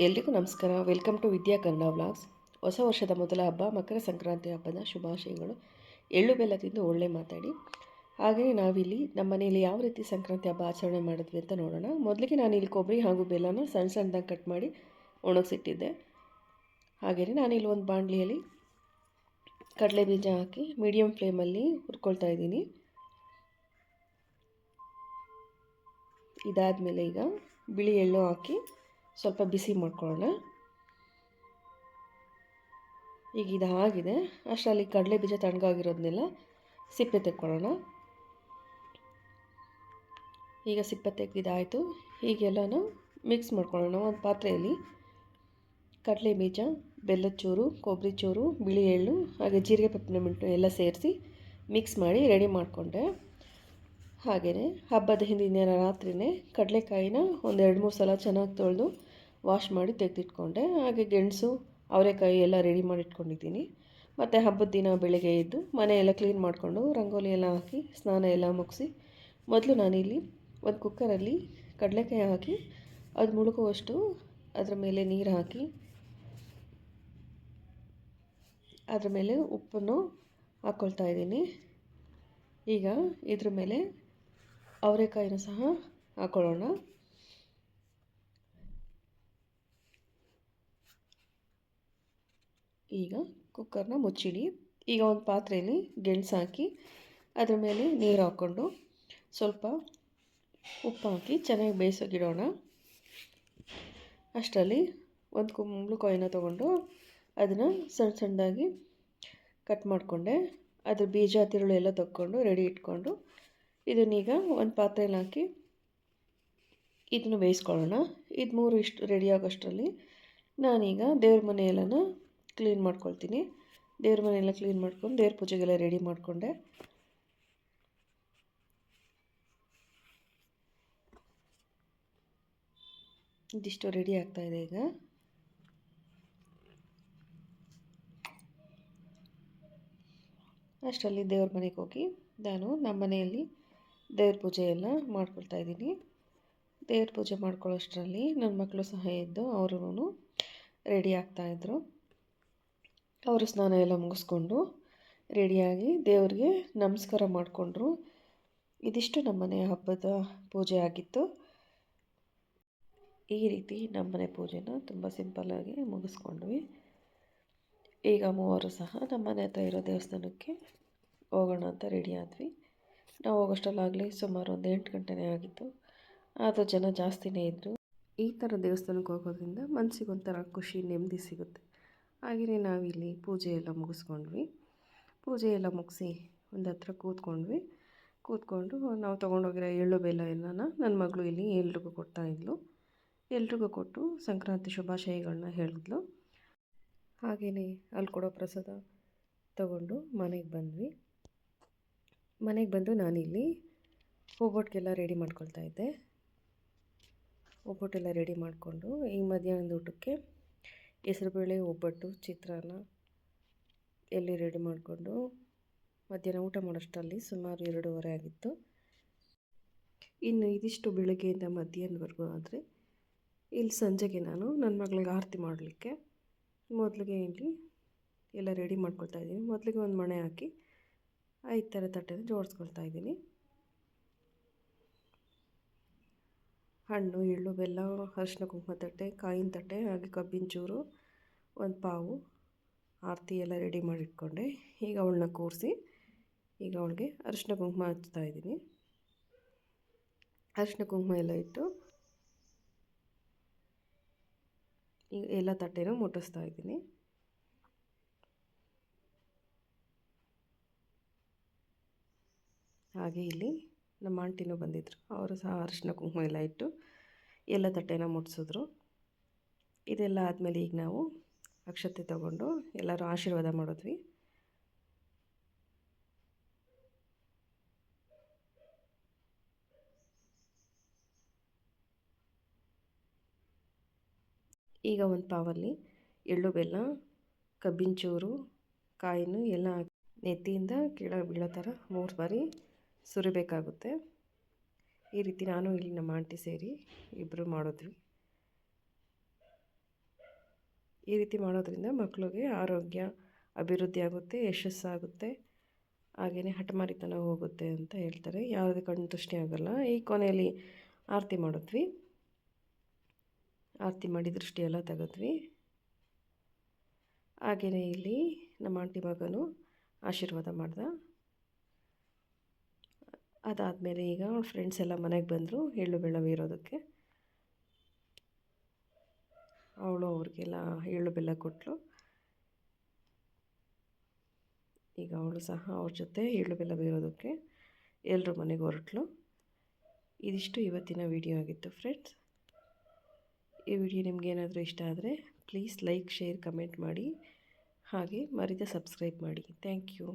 ಎಲ್ರಿಗೂ ನಮಸ್ಕಾರ. Welcome to Vidya Kannada vlogs. ಹೊಸ ವರ್ಷದ ಮೊದಲ ಹಬ್ಬ, ಮಕರ ಸಂಕ್ರಾಂತಿ ಹಬ್ಬದ ಶುಭಾಶಯಗಳು. ಎಳ್ಳು ಬೆಲ್ಲ ತಿಂದು ಒಳ್ಳೆ ಮಾತಾಡಿ. ಹಾಗೆಯೇ ನಾವಿಲ್ಲಿ ನಮ್ಮ ಮನೆಯಲ್ಲಿ ಯಾವ ರೀತಿ ಸಂಕ್ರಾಂತಿ ಹಬ್ಬ ಆಚರಣೆ ಮಾಡಿದ್ವಿ ಅಂತ ನೋಡೋಣ. ಮೊದಲಿಗೆ ನಾನು ಇಲ್ಲಿ ಕೊಬ್ಬರಿ ಹಾಗೂ ಬೆಲ್ಲನ ಸಣ್ಣ ಸಣ್ಣದಾಗಿ ಕಟ್ ಮಾಡಿ ಒಣಗಿಸಿಟ್ಟಿದ್ದೆ. ಹಾಗೆಯೇ ನಾನಿಲ್ಲಿ ಒಂದು ಬಾಣಲಿಯಲ್ಲಿ ಕಡಲೆ ಬೀಜ ಹಾಕಿ ಮೀಡಿಯಮ್ ಫ್ಲೇಮಲ್ಲಿ ಹುರ್ಕೊಳ್ತಾ ಇದ್ದೀನಿ. ಇದಾದಮೇಲೆ ಈಗ ಬಿಳಿ ಎಳ್ಳು ಹಾಕಿ ಸ್ವಲ್ಪ ಬಿಸಿ ಮಾಡ್ಕೊಳ್ಳೋಣ. ಈಗ ಇದು ಆಗಿದೆ. ಅಷ್ಟರಲ್ಲಿ ಕಡಲೆ ಬೀಜ ತಣ್ಣಗಾಗಿರೋದನ್ನೆಲ್ಲ ಸಿಪ್ಪೆ ತೆಕ್ಕೊಳ್ಳೋಣ. ಈಗ ಸಿಪ್ಪೆ ತೆಗೆದಿದ್ದಾಯಿತು ಹೀಗೆಲ್ಲನೂ ಮಿಕ್ಸ್ ಮಾಡ್ಕೊಳ್ಳೋಣ. ಒಂದು ಪಾತ್ರೆಯಲ್ಲಿ ಕಡಲೆ ಬೀಜ, ಬೆಲ್ಲದ ಚೂರು ಕೊಬ್ಬರಿ ಚೂರು, ಬಿಳಿ ಎಳ್ಳು, ಹಾಗೆ ಜೀರಿಗೆ ಪೆಪ್ಪನಮೆಂಟು ಎಲ್ಲ ಸೇರಿಸಿ ಮಿಕ್ಸ್ ಮಾಡಿ ರೆಡಿ ಮಾಡಿಕೊಂಡೆ. ಹಾಗೆಯೇ ಹಬ್ಬದ ಹಿಂದಿನ ರಾತ್ರಿಯೇ ಕಡಲೆಕಾಯಿನ ಒಂದು ಎರಡು ಮೂರು ಸಲ ಚೆನ್ನಾಗಿ ತೊಳೆದು ವಾಶ್ ಮಾಡಿ ತೆಗೆದಿಟ್ಕೊಂಡೆ. ಹಾಗೆ ಗೆಣಸು, ಅವರೆಕಾಯಿ ಎಲ್ಲ ರೆಡಿ ಮಾಡಿ ಇಟ್ಕೊಂಡಿದ್ದೀನಿ. ಮತ್ತು ಹಬ್ಬದ ದಿನ ಬೆಳಗ್ಗೆ ಎದ್ದು ಮನೆ ಎಲ್ಲ ಕ್ಲೀನ್ ಮಾಡಿಕೊಂಡು ರಂಗೋಲಿ ಎಲ್ಲ ಹಾಕಿ, ಸ್ನಾನ ಎಲ್ಲ ಮುಗಿಸಿ, ಮೊದಲು ನಾನಿಲ್ಲಿ ಒಂದು ಕುಕ್ಕರಲ್ಲಿ ಕಡಲೆಕಾಯಿ ಹಾಕಿ, ಅದು ಮುಳುಗುವಷ್ಟು ಅದರ ಮೇಲೆ ನೀರು ಹಾಕಿ, ಅದರ ಮೇಲೆ ಉಪ್ಪನ್ನು ಹಾಕ್ಕೊಳ್ತಾ ಇದ್ದೀನಿ. ಈಗ ಇದ್ರ ಮೇಲೆ ಅವರೆಕಾಯಿನೂ ಸಹ ಹಾಕ್ಕೊಳ್ಳೋಣ ಈಗ ಕುಕ್ಕರ್ನ ಮುಚ್ಚಿಡಿ. ಈಗ ಒಂದು ಪಾತ್ರೆಯಲ್ಲಿ ಗೆಣಸು ಹಾಕಿ ಅದ್ರ ಮೇಲೆ ನೀರು ಹಾಕ್ಕೊಂಡು ಸ್ವಲ್ಪ ಉಪ್ಪು ಹಾಕಿ ಚೆನ್ನಾಗಿ ಬೇಯಿಸೋಗಿಡೋಣ ಅಷ್ಟರಲ್ಲಿ ಒಂದು ಕುಂಬಳಕಾಯಿನ ತೊಗೊಂಡು ಅದನ್ನು ಸಣ್ಣ ಸಣ್ಣದಾಗಿ ಕಟ್ ಮಾಡಿಕೊಂಡೆ. ಅದ್ರ ಬೀಜ, ತಿರುಳು ಎಲ್ಲ ತಕ್ಕೊಂಡು ರೆಡಿ ಇಟ್ಕೊಂಡು ಇದನ್ನೀಗ ಒಂದು ಪಾತ್ರೆಯಲ್ಲಿ ಹಾಕಿ ಇದನ್ನು ಬೇಯಿಸ್ಕೊಳ್ಳೋಣ. ಇದು ಮೂರು ಇಷ್ಟು ರೆಡಿ ಆಗೋಷ್ಟರಲ್ಲಿ ನಾನೀಗ ದೇವ್ರ ಮನೆಯೆಲ್ಲನ ಕ್ಲೀನ್ ಮಾಡ್ಕೊಳ್ತೀನಿ. ದೇವ್ರ ಮನೆಯೆಲ್ಲ ಕ್ಲೀನ್ ಮಾಡ್ಕೊಂಡು ದೇವ್ರ ಪೂಜೆಗೆಲ್ಲ ರೆಡಿ ಮಾಡಿಕೊಂಡೆ. ಇದಿಷ್ಟು ರೆಡಿ ಆಗ್ತಾಯಿದೆ ಈಗ. ಅಷ್ಟರಲ್ಲಿ ದೇವ್ರ ಮನೆಗೆ ಹೋಗಿ ನಾನು ನಮ್ಮ ಮನೆಯಲ್ಲಿ ದೇವ್ರ ಪೂಜೆ ಎಲ್ಲ ಮಾಡ್ಕೊಳ್ತಾ ಇದ್ದೀನಿ. ದೇವ್ರ ಪೂಜೆ ಮಾಡ್ಕೊಳ್ಳೋಷ್ಟರಲ್ಲಿ ನನ್ನ ಮಕ್ಕಳು ಸಹ ಇದ್ದು ಅವರು ರೆಡಿ ಆಗ್ತಾಯಿದ್ರು ಅವರು ಸ್ನಾನ ಎಲ್ಲ ಮುಗಿಸ್ಕೊಂಡು ರೆಡಿಯಾಗಿ ದೇವರಿಗೆ ನಮಸ್ಕಾರ ಮಾಡಿಕೊಂಡ್ರು. ಇದಿಷ್ಟು ನಮ್ಮನೆ ಹಬ್ಬದ ಪೂಜೆ ಆಗಿತ್ತು. ಈ ರೀತಿ ನಮ್ಮನೆ ಪೂಜೆನ ತುಂಬ ಸಿಂಪಲ್ಲಾಗಿ ಮುಗಿಸ್ಕೊಂಡ್ವಿ. ಈಗ ಮೂವರು ಸಹ ನಮ್ಮನೆ ಹತ್ರ ಇರೋ ದೇವಸ್ಥಾನಕ್ಕೆ ಹೋಗೋಣ ಅಂತ ರೆಡಿ ಆದ್ವಿ. ನಾವು ಹೋಗೋಷ್ಟಲ್ಲಾಗಲಿ ಸುಮಾರು ಒಂದು ಎಂಟು ಗಂಟೆನೇ ಆಗಿತ್ತು. ಆದರೂ ಜನ ಜಾಸ್ತಿನೇ ಇದ್ದರು ಈ ಥರ ದೇವಸ್ಥಾನಕ್ಕೆ ಹೋಗೋದ್ರಿಂದ ಮನಸ್ಸಿಗೆ ಒಂಥರ ಖುಷಿ, ನೆಮ್ಮದಿ ಸಿಗುತ್ತೆ. ಹಾಗೆಯೇ ನಾವಿಲ್ಲಿ ಪೂಜೆ ಎಲ್ಲ ಮುಗಿಸ್ಕೊಂಡ್ವಿ. ಪೂಜೆ ಎಲ್ಲ ಮುಗಿಸಿ ಒಂದು ಹತ್ರ ಕೂತ್ಕೊಂಡ್ವಿ. ಕೂತ್ಕೊಂಡು ನಾವು ತೊಗೊಂಡೋಗಿರೋ ಎಳ್ಳು ಬೆಲ್ಲ ಎಲ್ಲನ ನನ್ನ ಮಗಳು ಇಲ್ಲಿ ಎಲ್ರಿಗೂ ಕೊಡ್ತಾಯಿದ್ಲು ಎಲ್ರಿಗೂ ಕೊಟ್ಟು ಸಂಕ್ರಾಂತಿ ಶುಭಾಶಯಗಳನ್ನ ಹೇಳಿದ್ಲು. ಹಾಗೆಯೇ ಅಲ್ಲಿ ಕೊಡೋ ಪ್ರಸಾದ ತಗೊಂಡು ಮನೆಗೆ ಬಂದ್ವಿ. ಮನೆಗೆ ಬಂದು ನಾನಿಲ್ಲಿ ಒಬ್ಬೊಟ್ಟಿಗೆಲ್ಲ ರೆಡಿ ಮಾಡ್ಕೊಳ್ತಾ ಇದ್ದೆ. ಒಬ್ಬೊಟ್ಟೆಲ್ಲ ರೆಡಿ ಮಾಡಿಕೊಂಡು ಈ ಮಧ್ಯಾಹ್ನದ ಊಟಕ್ಕೆ ಹೆಸರುಬೇಳೆ ಒಬ್ಬಟ್ಟು, ಚಿತ್ರಾನ್ನ ಎಲ್ಲಿ ರೆಡಿ ಮಾಡಿಕೊಂಡು ಮಧ್ಯಾಹ್ನ ಊಟ ಮಾಡೋಷ್ಟರಲ್ಲಿ ಸುಮಾರು ಎರಡೂವರೆ ಆಗಿತ್ತು. ಇನ್ನು ಇದಿಷ್ಟು ಬೆಳಗ್ಗೆಯಿಂದ ಮಧ್ಯಾಹ್ನವರೆಗೂ ಆದರೆ ಇಲ್ಲಿ ಸಂಜೆಗೆ ನಾನು ನನ್ನ ಮಗಳಿಗೆ ಆರತಿ ಮಾಡಲಿಕ್ಕೆ ಮೊದಲಿಗೆ ಇಲ್ಲಿ ಎಲ್ಲ ರೆಡಿ ಮಾಡ್ಕೊಳ್ತಾ ಇದ್ದೀನಿ. ಮೊದಲಿಗೆ ಒಂದು ಮಣೆ ಹಾಕಿ ಐದು ಥರ ತಟ್ಟೆನ ಜೋಡಿಸ್ಕೊಳ್ತಾ ಇದ್ದೀನಿ. ಹಣ್ಣು, ಎಳ್ಳು, ಬೆಲ್ಲ ಅರಿಶಿನ ಕುಂಕುಮ ತಟ್ಟೆ, ಕಾಯಿನ ತಟ್ಟೆ ಹಾಗೆ ಕಬ್ಬಿನ, ಚೂರು, ಒಂದು ಪಾವು, ಆರತಿ ಎಲ್ಲ ರೆಡಿ ಮಾಡಿಟ್ಕೊಂಡೆ. ಈಗ ಅವಳನ್ನ ಕೂರಿಸಿ, ಈಗ ಅವಳಿಗೆ ಅರಿಶಿನ ಕುಂಕುಮ ಹಚ್ತಾ ಇದ್ದೀನಿ. ಅರಿಶಿನ ಕುಂಕುಮ ಎಲ್ಲ ಇಟ್ಟು ಈಗ ಎಲ್ಲ ತಟ್ಟೆನೂ ಮುಟ್ಟಿಸ್ತಾ ಇದ್ದೀನಿ. ಹಾಗೆ ಇಲ್ಲಿ ನಮ್ಮ ಆಂಟಿನೂ ಬಂದಿದ್ದರು ಅವರು ಸಹ ಅರಿಶಿನ ಕುಂಕುಮ ಎಲ್ಲ ಇಟ್ಟು ಎಲ್ಲ ತಟ್ಟೆನ ಮುಟ್ಸಿದ್ರು. ಇದೆಲ್ಲ ಆದಮೇಲೆ ಈಗ ನಾವು ಅಕ್ಷತೆ ತಗೊಂಡು ಎಲ್ಲರೂ ಆಶೀರ್ವಾದ ಮಾಡಿದ್ವಿ. ಈಗ ಒಂದು ಪಾವಲ್ಲಿ ಎಳ್ಳು ಬೆಲ್ಲ, ಕಬ್ಬಿನ ಚೂರು, ಕಾಯಿನು ಎಲ್ಲ ನೆತ್ತಿಯಿಂದ ಕೆಳ ಬೀಳೋ ಥರ ಮೂರು ಬಾರಿ ಸುರಿಬೇಕಾಗುತ್ತೆ. ಈ ರೀತಿ ನಾನು ಇಲ್ಲಿ ನಮ್ಮ ಆಂಟಿ ಸೇರಿ ಇಬ್ಬರು ಮಾಡಿದ್ವಿ ಈ ರೀತಿ ಮಾಡೋದ್ರಿಂದ ಮಕ್ಕಳಿಗೆ ಆರೋಗ್ಯ ಅಭಿವೃದ್ಧಿ ಆಗುತ್ತೆ, ಯಶಸ್ಸಾಗುತ್ತೆ. ಹಾಗೆಯೇ ಹಠಮಾರಿತನ ಹೋಗುತ್ತೆ ಅಂತ ಹೇಳ್ತಾರೆ. ಯಾವುದೇ ಕಣ್ಣು ದೃಷ್ಟಿ ಆಗೋಲ್ಲ. ಈ ಕೊನೆಯಲ್ಲಿ ಆರತಿ ಮಾಡಿದ್ವಿ. ಆರತಿ ಮಾಡಿ ದೃಷ್ಟಿ ಎಲ್ಲ ತೆಗೆದ್ವಿ. ಹಾಗೆಯೇ ಇಲ್ಲಿ ನಮ್ಮ ಆಂಟಿ ಮಗನು ಆಶೀರ್ವಾದ ಮಾಡ್ದ. ಅದಾದಮೇಲೆ ಈಗ ಫ್ರೆಂಡ್ಸ್ ಎಲ್ಲ ಮನೆಗೆ ಬಂದರು ಎಳ್ಳು ಬೆಲ್ಲ ಇರೋದಕ್ಕೆ. ಅವಳು ಅವ್ರಿಗೆಲ್ಲ ಎಳ್ಳು ಬೆಲ್ಲ ಕೊಟ್ಟಳು ಈಗ ಅವಳು ಸಹ ಅವ್ರ ಜೊತೆ ಎಳ್ಳು ಬೆಲ್ಲ ಬೀರೋದಕ್ಕೆ ಎಲ್ಲರೂ ಮನೆಗೆ ಹೊರಟ್ಲು. ಇದಿಷ್ಟು ಇವತ್ತಿನ ವಿಡಿಯೋ ಆಗಿತ್ತು ಫ್ರೆಂಡ್ಸ್ ಈ ವಿಡಿಯೋ ನಿಮಗೇನಾದರೂ ಇಷ್ಟ ಆದರೆ ಪ್ಲೀಸ್ ಲೈಕ್ ಶೇರ್ ಕಮೆಂಟ್ ಮಾಡಿ. ಹಾಗೆ ಮರಿದ ಸಬ್ಸ್ಕ್ರೈಬ್ ಮಾಡಿ. Thank you